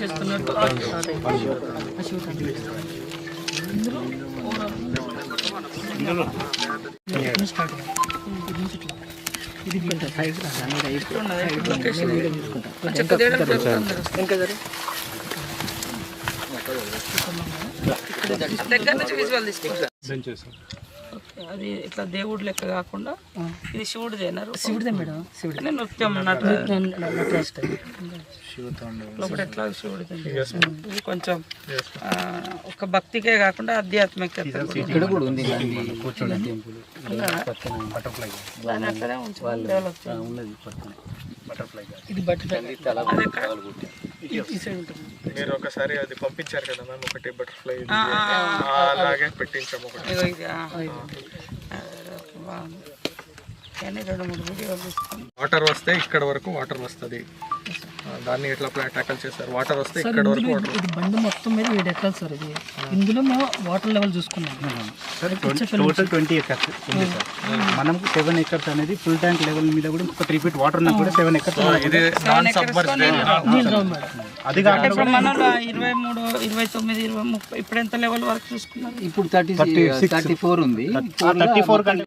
చేస్తున్నట్టు దగ్గర నుంచి విజువల్ తీసుకో. ఓకే, అది ఇట్లా దేవుడు లెక్క కాకుండా ఇది శివుడిదేనా శివుడిదే మేడం శివుడి నృత్యం. లోపల ఎట్లా శివుడిది ఇది కొంచెం ఆ, ఒక భక్తికే కాకుండా ఆధ్యాత్మికత అక్కడే ఉంచాలి డెవలప్ పక్కన. ఇది బట్టర్ఫ్లై అది మీరు ఒకసారి అది పంపించారు కదా మ్యామ్ ఒకటి బటర్ఫ్లై. అలాగే పెట్టించాము ఒకటి. వాటర్ వస్తే ఇక్కడ వరకు వాటర్ వస్తుంది. దాన్ని ఎట్లా ట్యాకల్ చేస్తారు వాటర్ వస్తే ఇక్కడ వరకు వాటర్ ఇది బండి మొత్తం మీద ఏడు ఎకరాలు సార్ ఇది. ఇందులో మేము వాటర్ లెవెల్ చూసుకున్నాం. టోటల్ ట్వంటీ ఎకర్స్ ఉంది సార్ మనం సెవెన్ ఎకర్స్ అనేది ఫుల్ ట్యాంక్ లెవెల్ మీద కూడా ఇంకొక త్రీ ఫీట్ వాటర్ ఉన్నా కూడా సెవెన్ ఎకర్స్ ఇది నాన్ సబ్మర్జ్ అది కాకుండా మనలో ఇరవై మూడు ఇరవై తొమ్మిది ఇరవై ముప్పై ఇప్పుడు ఎంత లెవెల్ వరకు చూసుకున్నారు? ఇప్పుడు థర్టీ థర్టీ ఫోర్ ఉంది. థర్టీ ఫోర్ కంటే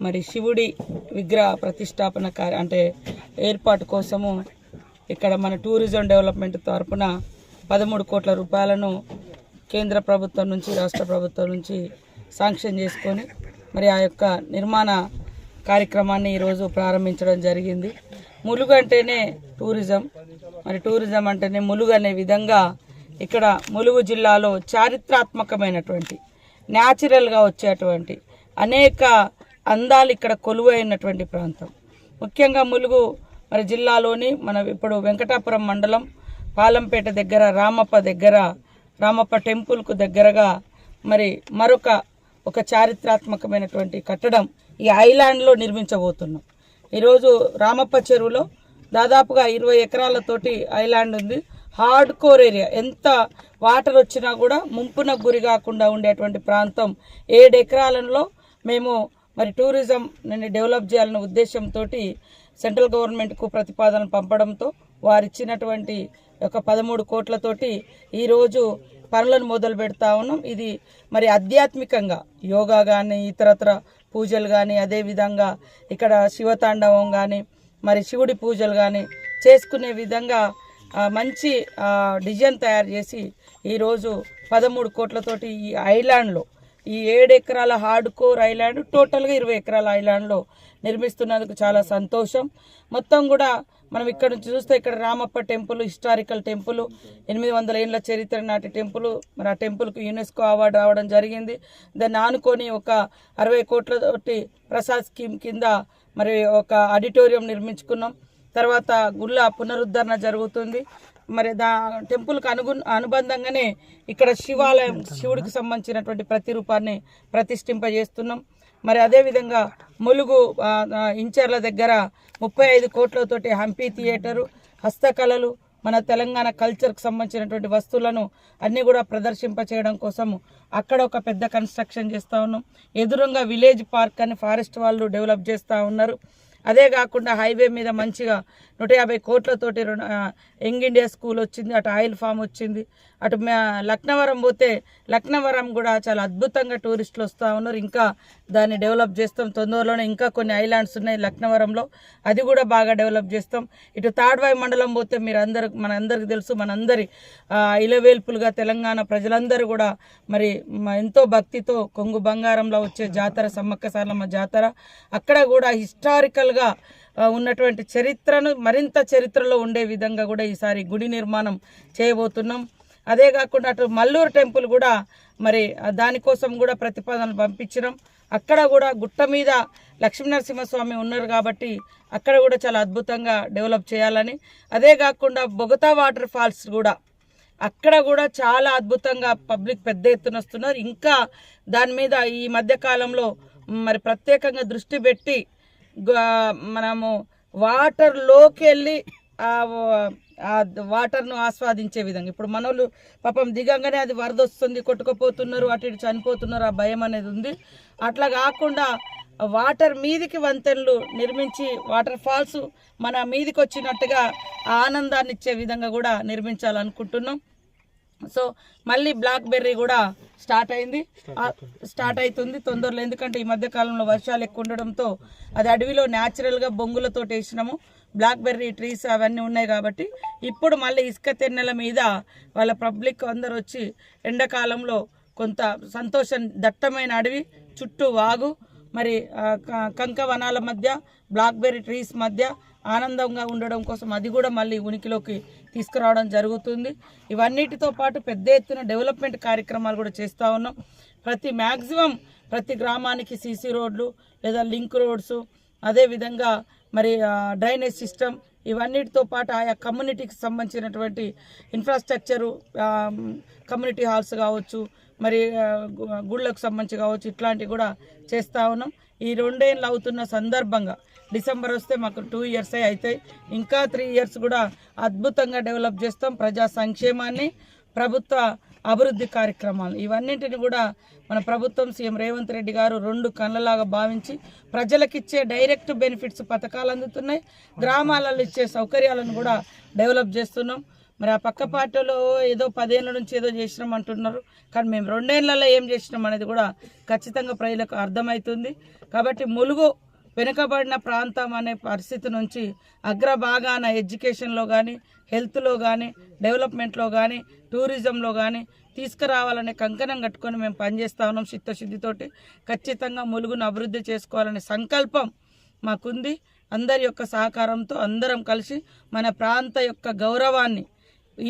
మరి శివుడి విగ్రహ ప్రతిష్టాపన కార్య అంటే ఏర్పాటు కోసము ఇక్కడ మన టూరిజం డెవలప్మెంట్ తరపున పదమూడు కోట్ల రూపాయలను కేంద్ర ప్రభుత్వం నుంచి రాష్ట్ర ప్రభుత్వం నుంచి శాంక్షన్ చేసుకొని మరి ఆ యొక్క నిర్మాణ కార్యక్రమాన్ని ఈరోజు ప్రారంభించడం జరిగింది. ములుగు అంటేనే టూరిజం. మరి టూరిజం అంటేనే ములుగు అనే విధంగా ఇక్కడ ములుగు జిల్లాలో చారిత్రాత్మకమైనటువంటి న్యాచురల్గా వచ్చేటువంటి అనేక అందాలు ఇక్కడ కొలువైనటువంటి ప్రాంతం. ముఖ్యంగా ములుగు మరి జిల్లాలోని మన ఇప్పుడు వెంకటాపురం మండలం పాలంపేట దగ్గర రామప్ప దగ్గర రామప్ప టెంపుల్కు దగ్గరగా మరి మరొక ఒక చారిత్రాత్మకమైనటువంటి కట్టడం ఈ ఐలాండ్లో నిర్మించబోతున్నాం. ఈరోజు రామప్ప చెరువులో దాదాపుగా ఇరవై ఎకరాలతోటి ఐలాండ్ ఉంది. Hard core area. ఎంత వాటర్ వచ్చినా కూడా ముంపున గురి కాకుండా ఉండేటువంటి ప్రాంతం. ఏడు ఎకరాలలో మేము మరి టూరిజం డెవలప్ చేయాలనే ఉద్దేశంతో సెంట్రల్ గవర్నమెంట్కు ప్రతిపాదన పంపడంతో వారు ఇచ్చినటువంటి ఒక పదమూడు కోట్లతోటి ఈరోజు పనులను మొదలు పెడతా ఉన్నాం. ఇది మరి ఆధ్యాత్మికంగా యోగా కానీ ఇతరత్ర పూజలు కానీ అదేవిధంగా ఇక్కడ శివతాండవం కానీ మరి శివుడి పూజలు కానీ చేసుకునే విధంగా మంచి డిజైన్ తయారు చేసి ఈరోజు పదమూడు కోట్లతోటి ఈ ఐలాండ్లో ఈ ఏడు ఎకరాల హార్డ్ కోర్ ఐలాండ్ టోటల్గా ఇరవై ఎకరాల ఐలాండ్లో నిర్మిస్తున్నందుకు చాలా సంతోషం. మొత్తం కూడా మనం ఇక్కడ నుంచి చూస్తే ఇక్కడ రామప్ప టెంపుల్ హిస్టారికల్ టెంపుల్ ఎనిమిది వందల ఏళ్ళ చరిత్ర నాటి టెంపుల్ మరి ఆ టెంపుల్కి యునెస్కో అవార్డు రావడం జరిగింది. దాన్ని ఆనుకొని ఒక అరవై కోట్లతోటి ప్రసాద్ స్కీమ్ కింద మరి ఒక ఆడిటోరియం నిర్మించుకున్నాం. తర్వాత గుళ్ళ పునరుద్ధరణ జరుగుతుంది. మరి దా టెంపుల్కి అనుగు అనుబంధంగానే ఇక్కడ శివాలయం శివుడికి సంబంధించినటువంటి ప్రతిరూపాన్ని ప్రతిష్ఠింపజేస్తున్నాం. మరి అదేవిధంగా ములుగు ఇంచర్ల దగ్గర ముప్పై ఐదు కోట్లతోటి హంపీ థియేటరు హస్తకళలు మన తెలంగాణ కల్చర్కి సంబంధించినటువంటి వస్తువులను అన్నీ కూడా ప్రదర్శింప చేయడం కోసం అక్కడ ఒక పెద్ద కన్స్ట్రక్షన్ చేస్తూ ఉన్నాం. ఎదురుగా విలేజ్ పార్క్ అని ఫారెస్ట్ వాళ్ళు డెవలప్ చేస్తూ ఉన్నారు. అదే కాకుండా హైవే మీద మంచిగా నూట యాభై కోట్లతోటి రెండు యంగ్ ఇండియా స్కూల్ వచ్చింది అటు ఆయిల్ ఫామ్ వచ్చింది అటు లక్నవరం పోతే లక్నవరం కూడా చాలా అద్భుతంగా టూరిస్టులు వస్తూ ఉన్నారు. ఇంకా దాన్ని డెవలప్ చేస్తాం. తొందరలోనే ఇంకా కొన్ని ఐలాండ్స్ ఉన్నాయి లక్నవరంలో. అది కూడా బాగా డెవలప్ చేస్తాం. ఇటు తాడ్వాయి మండలం పోతే మీరు అందరు మన అందరికి తెలుసు మనందరి ఇలవేల్పులుగా తెలంగాణ ప్రజలందరూ కూడా మరి ఎంతో భక్తితో కొంగు బంగారంలో వచ్చే జాతర సమ్మక్కసారమ్మ జాతర. అక్కడ కూడా హిస్టారికల్గా ఉన్నటువంటి చరిత్రను మరింత చరిత్రలో ఉండే విధంగా కూడా ఈసారి గుడి నిర్మాణం చేయబోతున్నాం. అదే కాకుండా అటు మల్లూరు టెంపుల్ కూడా మరి దానికోసం కూడా ప్రతిపాదనలు పంపించినాం. అక్కడ కూడా గుట్ట మీద లక్ష్మీనరసింహస్వామి ఉన్నారు కాబట్టి అక్కడ కూడా చాలా అద్భుతంగా డెవలప్ చేయాలని. అదే కాకుండా బొగతా వాటర్ ఫాల్స్ కూడా అక్కడ కూడా చాలా అద్భుతంగా పబ్లిక్ పెద్ద ఎత్తున వస్తున్నారు. ఇంకా దాని మీద ఈ మధ్యకాలంలో మరి ప్రత్యేకంగా దృష్టి పెట్టి మనము వాటర్లోకి వెళ్ళి ఆ వాటర్ను ఆస్వాదించే విధంగా. ఇప్పుడు మనోళ్ళు పాపం దిగంగానే అది వరద వస్తుంది కొట్టుకుపోతున్నారు అటు ఇటు చనిపోతున్నారు ఆ భయం అనేది ఉంది. అట్లా కాకుండా వాటర్ మీదికి వంతెనలు నిర్మించి వాటర్ ఫాల్స్ మన మీదికి వచ్చినట్టుగా ఆనందాన్ని ఇచ్చే విధంగా కూడా నిర్మించాలనుకుంటున్నాం. సో మళ్ళీ బ్లాక్ బెర్రీ కూడా స్టార్ట్ అయింది. స్టార్ట్ అవుతుంది తొందరలో. ఎందుకంటే ఈ మధ్య కాలంలో వర్షాలు ఎక్కువ ఉండడంతో అది అడవిలో న్యాచురల్గా బొంగులతో వేసినాము. బ్లాక్ బెర్రీ ట్రీస్ అవన్నీ ఉన్నాయి కాబట్టి ఇప్పుడు మళ్ళీ ఇసుక తెన్నెల మీద వాళ్ళ పబ్లిక్ అందరు వచ్చి ఎండాకాలంలో కొంత సంతోషం దట్టమైన అడవి చుట్టూ వాగు మరి ఆ, క- కంక వనాల మధ్య బ్లాక్బెర్రీ ట్రీస్ మధ్య ఆనందంగా ఉండడం కోసం అది కూడా మళ్ళీ ఉనికిలోకి తీసుకురావడం జరుగుతుంది. ఇవన్నిటితో పాటు పెద్ద ఎత్తున డెవలప్మెంట్ కార్యక్రమాలు కూడా చేస్తూ ఉన్నాం. ప్రతి మ్యాక్సిమం ప్రతి గ్రామానికి సీసీ రోడ్లు లేదా లింక్ రోడ్స్ అదేవిధంగా మరి డ్రైనేజ్ సిస్టమ్ ఇవన్నిటితో పాటు ఆయా కమ్యూనిటీకి సంబంధించినటువంటి ఇన్ఫ్రాస్ట్రక్చరు కమ్యూనిటీ హాల్స్ కావచ్చు మరి గుళ్ళకు సంబంధించి కావచ్చు ఇట్లాంటివి కూడా చేస్తూ ఉన్నాం. ఈ రెండేళ్ళు అవుతున్న సందర్భంగా డిసెంబర్ వస్తే మాకు టూ ఇయర్స్ అవుతాయి. ఇంకా త్రీ ఇయర్స్ కూడా అద్భుతంగా డెవలప్ చేస్తాం ప్రజా సంక్షేమాన్ని ప్రభుత్వ అభివృద్ధి కార్యక్రమాలు. ఇవన్నింటిని కూడా మన ప్రభుత్వం సీఎం రేవంత్ రెడ్డి గారు రెండు కళ్ళలాగా భావించి ప్రజలకిచ్చే డైరెక్ట్ బెనిఫిట్స్ పథకాలు అందుతున్నాయి. గ్రామాలలో ఇచ్చే సౌకర్యాలను కూడా డెవలప్ చేస్తున్నాం. మరి ఆ పక్క పార్టీలో ఏదో పదేళ్ళ నుంచి ఏదో చేసినాం అంటున్నారు. కానీ మేము రెండేళ్ళలో ఏం చేసినాం అనేది కూడా ఖచ్చితంగా ప్రజలకు అర్థమవుతుంది కాబట్టి ములుగు వెనుకబడిన ప్రాంతం అనే పరిస్థితి నుంచి అగ్రభాగాన ఎడ్యుకేషన్లో కానీ హెల్త్లో కానీ డెవలప్మెంట్లో కానీ టూరిజంలో కానీ తీసుకురావాలనే కంకణం కట్టుకొని మేము పనిచేస్తా ఉన్నాం చిత్తశుద్ధితోటి. ఖచ్చితంగా ములుగును అభివృద్ధి చేసుకోవాలనే సంకల్పం మాకుంది. అందరి యొక్క సహకారంతో అందరం కలిసి మన ప్రాంత యొక్క గౌరవాన్ని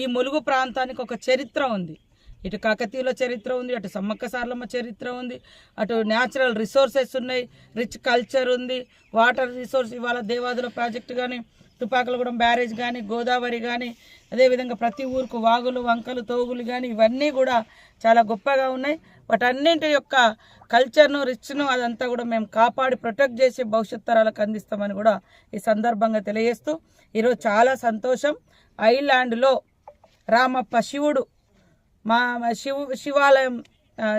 ఈ ములుగు ప్రాంతానికి ఒక చరిత్ర ఉంది. ఇటు కాకతీయుల చరిత్ర ఉంది అటు సమ్మక్క సార్లమ్మ చరిత్ర ఉంది అటు న్యాచురల్ రిసోర్సెస్ ఉన్నాయి రిచ్ కల్చర్ ఉంది వాటర్ రిసోర్స్ ఇవాళ దేవాదుల ప్రాజెక్టు కానీ తుపాకులగూడెం బ్యారేజ్ కానీ గోదావరి కానీ అదేవిధంగా ప్రతి ఊరుకు వాగులు వంకలు తోగులు కానీ ఇవన్నీ కూడా చాలా గొప్పగా ఉన్నాయి. వాటన్నింటి యొక్క కల్చర్ను రిచ్ను అదంతా కూడా మేము కాపాడి ప్రొటెక్ట్ చేసి భవిష్యత్ తరాలకు అందిస్తామని కూడా ఈ సందర్భంగా తెలియజేస్తూ ఈరోజు చాలా సంతోషం. ఐలాండ్లో రామప్ప శివుడు. మా శివు శివాలయం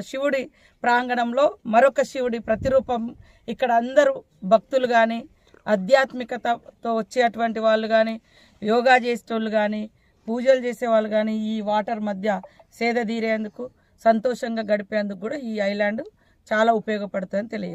శివుడి ప్రాంగణంలో మరొక శివుడి ప్రతిరూపం ఇక్కడ అందరూ భక్తులు కానీ ఆధ్యాత్మికతతో వచ్చేటువంటి వాళ్ళు కానీ యోగా చేసేటోళ్ళు కానీ పూజలు చేసేవాళ్ళు కానీ ఈ వాటర్ మధ్య సేద తీరేందుకు సంతోషంగా గడిపేందుకు కూడా ఈ ఐలాండ్ చాలా ఉపయోగపడుతుందని తెలియదు